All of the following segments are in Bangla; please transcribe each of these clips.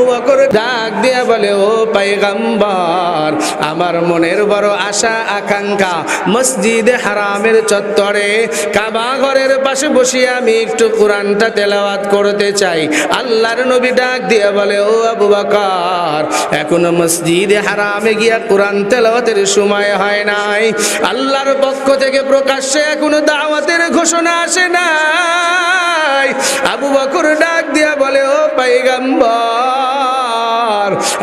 আবু বকর ডাক দিয়ে বলে, ও পাইগাম্বার, আমার মনের বড় আশা, আকাঙ্ক্ষা, মসজিদে হারামের চত্বরে, কাবা ঘরের পাশে বসে আমি একটু কোরআনটা তেলাওয়াত করতে চাই। আল্লাহর নবী ডাক দিয়ে বলে, ও আবু বকর, এখনও মসজিদে হারামে গিয়া কোরআন তেলাওয়াতের সময় হয় নাই। আল্লাহর পক্ষ থেকে প্রকাশ্যে এখনও দাওয়াতের ঘোষণা আসে নাই। আবু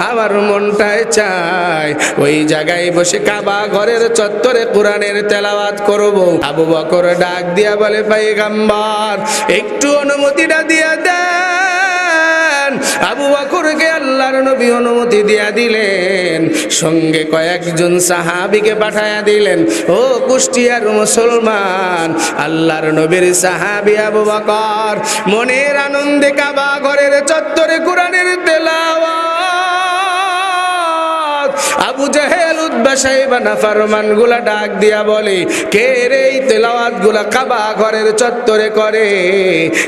আমার মনটায় চাই। ওই জায়গায় বসে কাবা ঘরের চত্বরে কোরআনের তেলাওয়াত করব। আবু বকর ডাক দিয়া বলে, পাইগাম্বর, একটু অনুমতিটা দিয়া দেন। আবু বকরকে আল্লাহর নবী অনুমতি দিয়া দিলেন। সঙ্গে কয়েকজন সাহাবিকে পাঠায়া দিলেন, ও কুষ্টিয়ার মুসলমান, আল্লাহর নবীর সাহাবি আবু বকর, মনের আনন্দে কাবা ঘরের চত্বরে কোরআনের তেলাওয়াত গুলা ডাক দিয়া বলে, কে রে তেলাওয়াতগুলা কাবা ঘরের চত্বরে করে?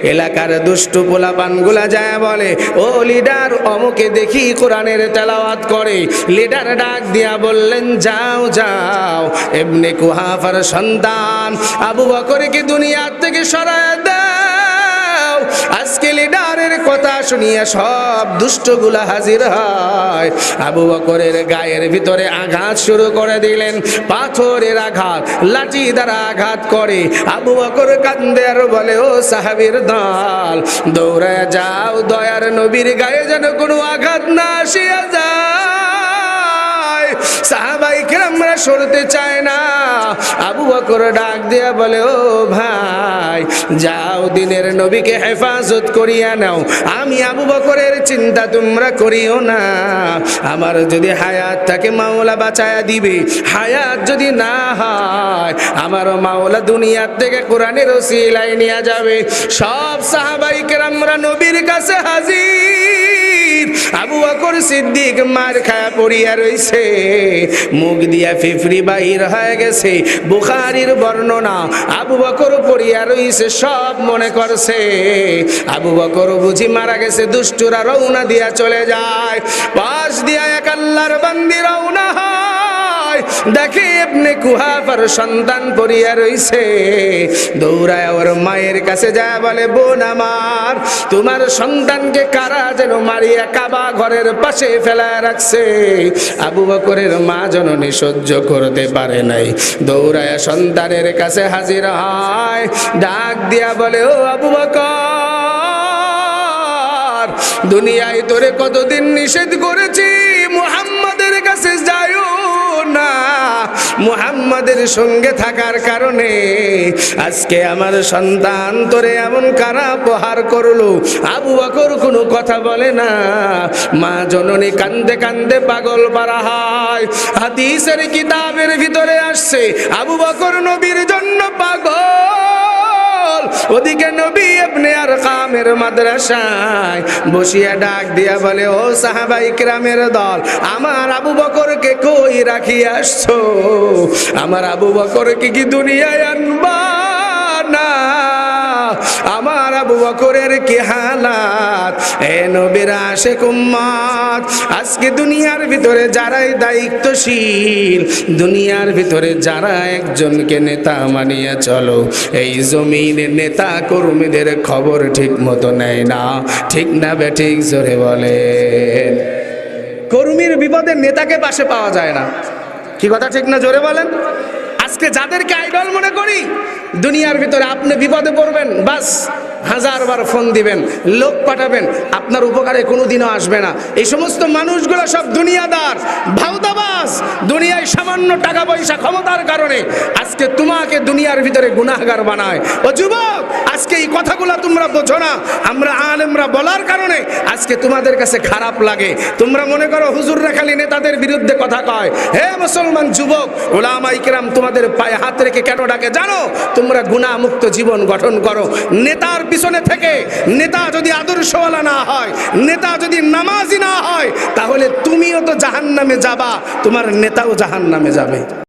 এলাকার দুষ্টু পোলাপানগুলা যায় বলে, ও লিডার, অমুকে দেখি কোরআনের তেলাওয়াত করে। লিডার ডাক দিয়া বললেন, যাও যাও, এমনি কুহাফার সন্তান, আবু বকরকে দুনিয়ার থেকে সরায় দাও আজকে লিডারের কথা শুনিয়া সব দুষ্টগুলা হাজির হয়। আবু বকরের গায়ের ভিতরে আঘাত শুরু করে দিলেন, পাথরের আঘাত, লাঠি দ্বারা আঘাত করে। আবু বকর কান্দে আর বলে, ও সাহাবীর দল, দৌড়ায় যাও, দয়ার নবীর গায়ে যেন কোনো আঘাত না আসিয়া যায়। সাহাবাই আমরা সরতে চায় না। আবু বকর ডাক দিয়া বলে, ও ভাই, যাও দিনের নবীকে হেফাজত করিয়া নাও। আমি আবু বকরের চিন্তা তোমরা করিও না। আমার যদি হায়াত থাকে, মাওলা বাঁচায়া দিবে। হায়াত যদি না হয় আমার মাওলা দুনিয়ার থেকে কোরআনের ওসিলাই নিয়ে যাবে। সব সাহাবাই আমরা নবীর কাছে হাজির। আবু সিদ্দিক মার পড়িয়া রইছে। মুখ হয়ে গেছে। বুখারির বর্ণনা আবু পড়িয়া রইছে, সব মনে করছে। আবু মারা গেছে, দুষ্টুরা রওনা দিয়া চলে যায়। পাশ দিয়া এক আল্লাহর বান্দি রওনা হয়। দেখে এমনি কুহাফার সন্তান পড়িয়া রইছে। দৌড়ায় ওর মায়ের কাছে যা বলে, বোন আমার, তোমার সন্তানকে কারা যেন মারিয়া কাবা ঘরের পাশে ফেলায় রাখছে? আবু বকরের মা জননী সহ্য করতে পারে নাই। দৌড়ায় সন্তানের কাছে হাজির হয়, ডাক দিয়া বলে, ও আবু বকর, দুনিয়ায় তোরে কতদিন নিষেধ করেছি? মুহাম্মাদের সঙ্গে থাকার কারণে আজকে আমার সন্তান তোরে এমন কারা প্রহার করল। আবু বকর কোনো কথা বলে না। মা জননী কান্দে কান্দে পাগল পারা হয়। হাদিসের কিতাবের ভিতরে আসছে, আবু বাকর নবীর জন্য পাগল। ওদিকে নবী আপনি আর কামের মাদ্রাসায় বসিয়া ডাক দিয়া বলে, ও সাহাবাই কিরামের দল, আমার আবু বকরকে কই রাখি আসছো আমার আবু বকরকে কি দুনিয়ায় আনবা? আবু বকরের কি হালাত? এ নবীর আশে কুম্মত আজকে দুনিয়ার ভিতরে যারাই দায়িত্বশীল, দুনিয়ার ভিতরে যারা একজনকে নেতা মানিয়ে চলো, এই জমিনের নেতা কর্মীদের খবর ঠিক মতো নেয় না। ঠিক না বে, ঠিক জোরে বলেন কর্মীর বিপদে নেতাকে পাশে পাওয়া যায় না। কি কথা ঠিক না জোরে বলেন? আজকে যাদেরকে আইডল মনে করি, দুনিয়ার ভিতরে আপনি বিপদে পড়বেন, বাস। হাজার বার ফোন দিবেন, লোক পাঠাবেন, আপনার উপকারে কোনোদিনও আসবে না। এই সমস্ত মানুষগুলো সব দুনিয়াদার ভাউদাবাস দুনিয়ায় সামান্য টাকা পয়সা ক্ষমতার কারণে আজকে তোমাকে দুনিয়ার ভিতরে গুনাহগার বানায়। ও যুবক, আজকে এই কথাগুলো তোমরা বোঝো না। আমরা আলেমরা বলার কারণে আজকে তোমাদের কাছে খারাপ লাগে। তোমরা মনে করো হুজুররা খালি নেতাদের বিরুদ্ধে কথা কয়। হে মুসলমান যুবক ওলামা ইকরাম তোমাদের পায়ে হাত রেখে কেন ডাকে? জানো, তোমরা গুণামুক্ত জীবন গঠন করো। নেতার পিছনে থেকে নেতা যদি আদর্শওয়ালা না হয়, নেতা যদি নামাজি না হয়, তাহলে তুমিও তো জাহান নামে যাবা, তোমার নেতাও জাহান নামে যাবে।